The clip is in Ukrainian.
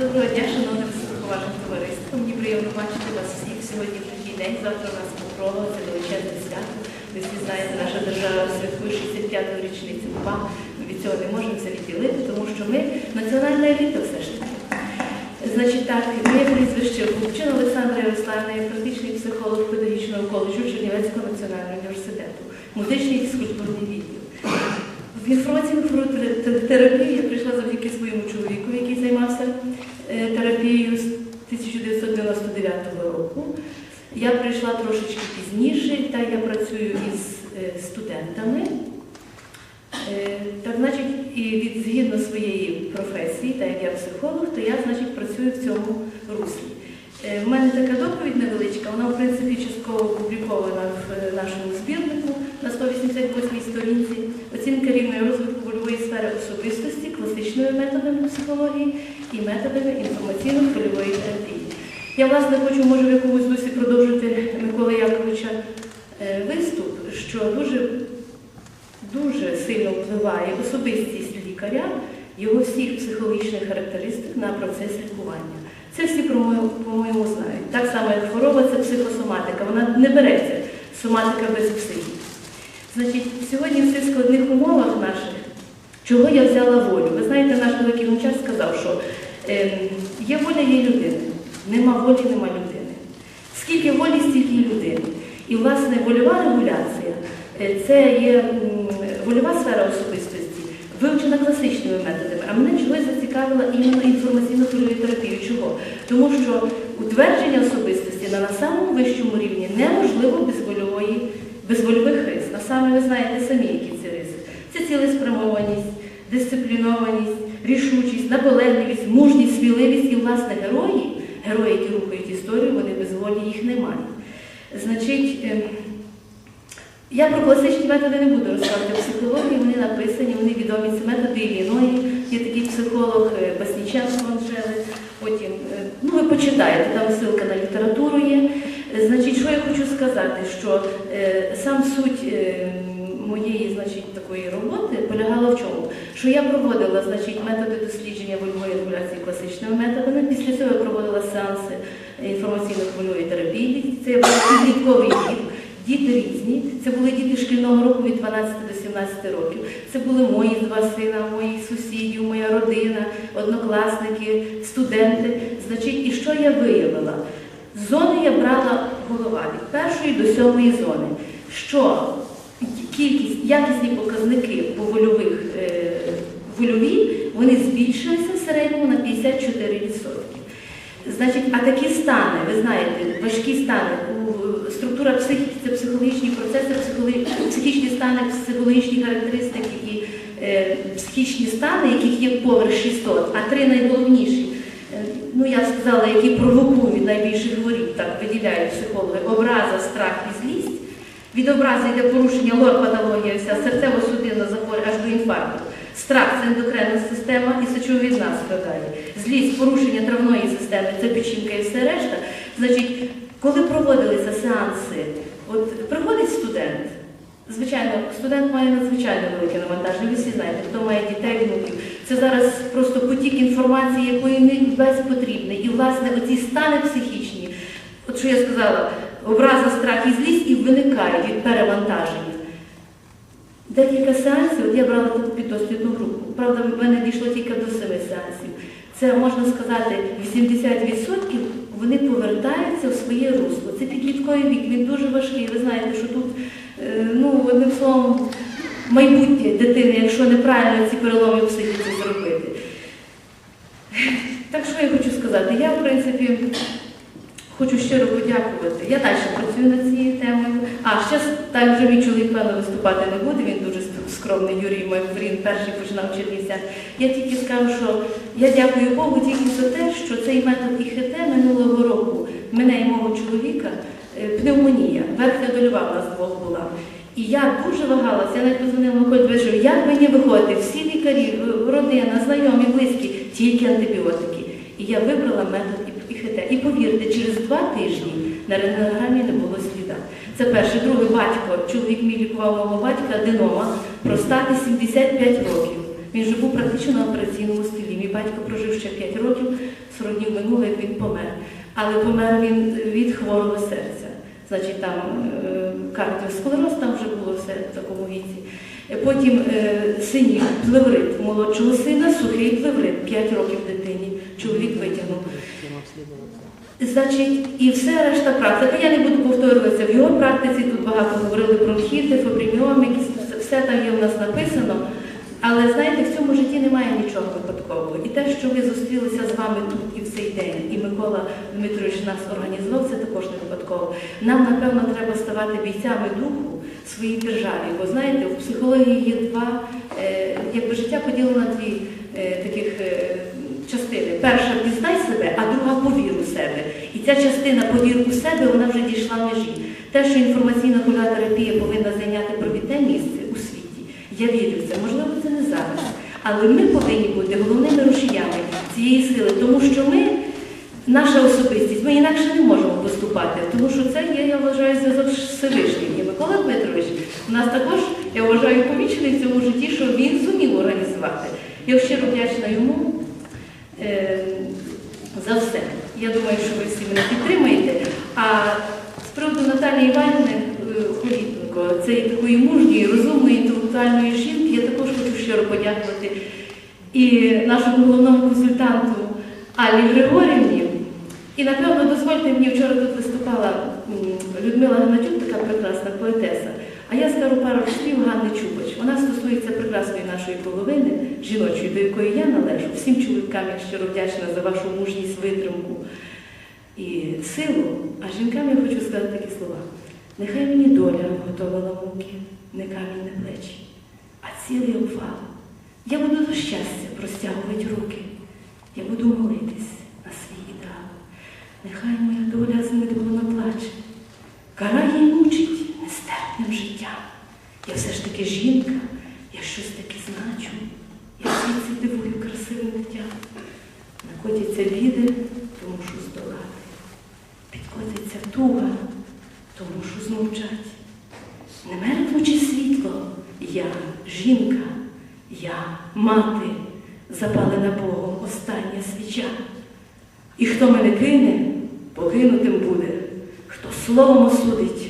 Доброго дня, шановне високоповажне товариство. Мені приємно бачити вас всіх сьогодні в такий день. Завтра у нас Покрова, це величезне свято. Ви всі знаєте, наша держава святкує 65-ту річницю УПА. Ми від цього не можемо це відділити, тому що ми національна еліта все ж таки. Значить так, моє прізвище Губчин Олександра Ярославна, я практичний психолог педагогічного коледжу Чернівецького національного університету, музичний і скульптурний відділ. В терапію я прийшла завдяки своєму чоловіку, який займався е, терапією з 1999 року. Я прийшла трошечки пізніше, та я працюю із е, студентами. Е, Так, значить, і від згідно своєї професії, так як я психолог, то я, значить, працюю в цьому руслі. Е, В мене така доповідь невеличка, вона, в принципі, частково опублікована в е, нашому збірнику на 188 сторінці. Оцінка рівня розвитку вольової сфери особистості класичними методами психології і методами інформаційно-хвильової терапії. Я, власне, хочу, може, в якомусь дусі продовжити Миколи Яковича е, виступ, що дуже дуже сильно впливає особистість лікаря, його всіх психологічних характеристик на процес лікування. Це всі, по-моєму, знають. Так само, як хвороба це психосоматика, вона не береться соматика без психіки. Значить, сьогодні в цих складних умовах наших, чого я взяла волю? Ви знаєте, наш великий гончар сказав, що ем, є воля, є людина. Нема волі, нема людини. Скільки волі, стільки й людини. І, власне, вольова регуляція е, це є вольова сфера особистості, вивчена класичними методами. А мене чогось зацікавила іменно інформаційно-хвильовою терапією. Чого? Тому що утвердження особистості на, на самому вищому рівні неможливо без вольової, без вольових рис. А саме ви знаєте самі, які ці риси. Це цілеспрямованість, дисциплінованість, рішучість, наполегливість, мужність, сміливість і, власне, герої, герої, які рухають історію, вони без волі їх не мають. Значить, ем, я про класичні методи не буду розказувати психології, вони написані, вони відомі. Це методи Ілліної, є такий психолог е, Басніченко Анжели. Потім, е, ну ви почитаєте, там ссылка на літературу є. Е, Значить, що я хочу сказати, що е, сам суть е, такої роботи полягала в чому? Що я проводила значить, методи дослідження вольової регуляції класичними методами. Після цього я проводила сеанси інформаційно-хвильової терапії. Це був підлітковий вік. Діти різні. Це були діти шкільного року від 12 до 17 років. Це були мої два сина, мої сусідів, моя родина, однокласники, студенти. Значить, і що я виявила? Зони я брала голова від першої до сьомої зони. Що кількість, якісні показники по вольових е, вольові, вони збільшилися в середньому на 54%. Значить, а такі стани, ви знаєте, важкі стани, структура психіки це психологічні процеси, психічні стани, психологічні характеристики і е, психічні стани, яких є поверх 600, а три найголовніші. Е, Ну, я сказала, які провокують найбільше хворіб, так виділяють психологи, образа, страх і злість. Від образи йде порушення лор-патологія, вся серцево-судинна захворювання аж до інфаркту. Страх це ендокринна система і сечовидна страдає. Злість, порушення травної системи, це печінка і все решта. Значить, коли проводилися сеанси, от приходить студент, звичайно, студент має надзвичайно велике навантаження, ви всі знаєте, хто має дітей, внуків. Це зараз просто потік інформації, якої не весь потрібний. І, власне, оці стани психічні, от що я сказала, образа, страх і злість і виникають від перевантаження. Декілька сеансів, от я брала піддослідну групу, правда, в мене дійшло тільки до семи сеансів. Це можна сказати, 80% вони повертаються в своє русло. Це підлітковий вік, він дуже важкий. Ви знаєте, що тут, е, ну, одним словом, майбутнє дитини, якщо неправильно ці переломи в психіці зробити. Так що я хочу сказати? Я, в принципі, Хочу щиро подякувати. Я далі працюю над цією темою. А ще так вже мій чоловік певно виступати не буде. Він дуже скромний Юрій Майфрін, перший починав Чернівцях. Я тільки скажу, що я дякую Богу тільки за те, що цей метод ІХТ минулого року мене і мого чоловіка е, пневмонія, верхня дольова в нас двох була. І я дуже вагалася, я навіть позвонила Миколі Движу, як мені виходити, всі лікарі, е, родина, знайомі, близькі, тільки антибіотики. І я вибрала метод ІХТ. І повірте, через два тижні на рентгенограмі не було сліда. Це перше. Другий батько, чоловік мій лікував мого батька, аденома, простати 75 років. Він вже був практично на операційному столі. Мій батько прожив ще 5 років, 40 днів минуло, як він помер. Але помер він від хворого серця. Значить, там е, кардіосклероз, там вже було все в такому віці. Е, Потім е, синів, плеврит молодшого сина, сухий плеврит, 5 років дитині. Чоловік витягнув. Значить, і все решта практика. Я не буду повторюватися в його практиці. Тут багато говорили про бронхіти, фіброміоми, все- там є в нас написано. Але знаєте, в цьому житті немає нічого випадкового. І те, що ми зустрілися з вами тут і в цей день, і Микола Дмитрович нас організував, це також не випадково. Нам, напевно, треба ставати бійцями духу своїй державі. Бо знаєте, в психології є два, е, якби життя поділено на дві е, таких е, частини. Перша пізнай себе, а друга повір у себе. І ця частина повір у себе, вона вже дійшла межі. Те, що інформаційна терапія повинна зайняти провідне місце у світі, я вірю в це. Можливо, це не зараз. Але ми повинні бути головними рушіями цієї сили, тому що ми, наша особистість, ми інакше не можемо поступати, тому що це є, я вважаю, зв'язок з Всевишнім. І Микола Дмитрович у нас також, я вважаю, помічений в цьому житті, що він зумів організувати. Я щиро вдячна йому за все. Я думаю, що ви всі мене підтримаєте. А з приводу Наталії Іванівни е, Холітенко, цієї такої мужньої, розумної, інтелектуальної жінки, я також хочу щиро подякувати і нашому головному консультанту Алі Григорівні. І, напевно, дозвольте мені, вчора тут виступала Людмила Гнатюк, така прекрасна поетеса. А я скажу пару слів Ганни Чубач. Вона стосується прекрасної нашої половини, жіночої, до якої я належу. Всім чоловікам я щиро вдячна за вашу мужність, витримку і силу. А жінкам я хочу сказати такі слова. Нехай мені доля готовила муки, не камінь на плечі, а цілий обвал. Я буду до щастя простягувати руки. Я буду молитись на свій ідеал. Нехай моя доля знедолена плаче, карає й мучить нестерпним життям. Я все ж таки жінка, Накотяться біди, то мушу здолати. Підкотиться туга, то мушу змовчать. Не меркнучи світло, я жінка, я мати, запалена Богом остання свіча. І хто мене кине, покинутим буде. Хто словом осудить,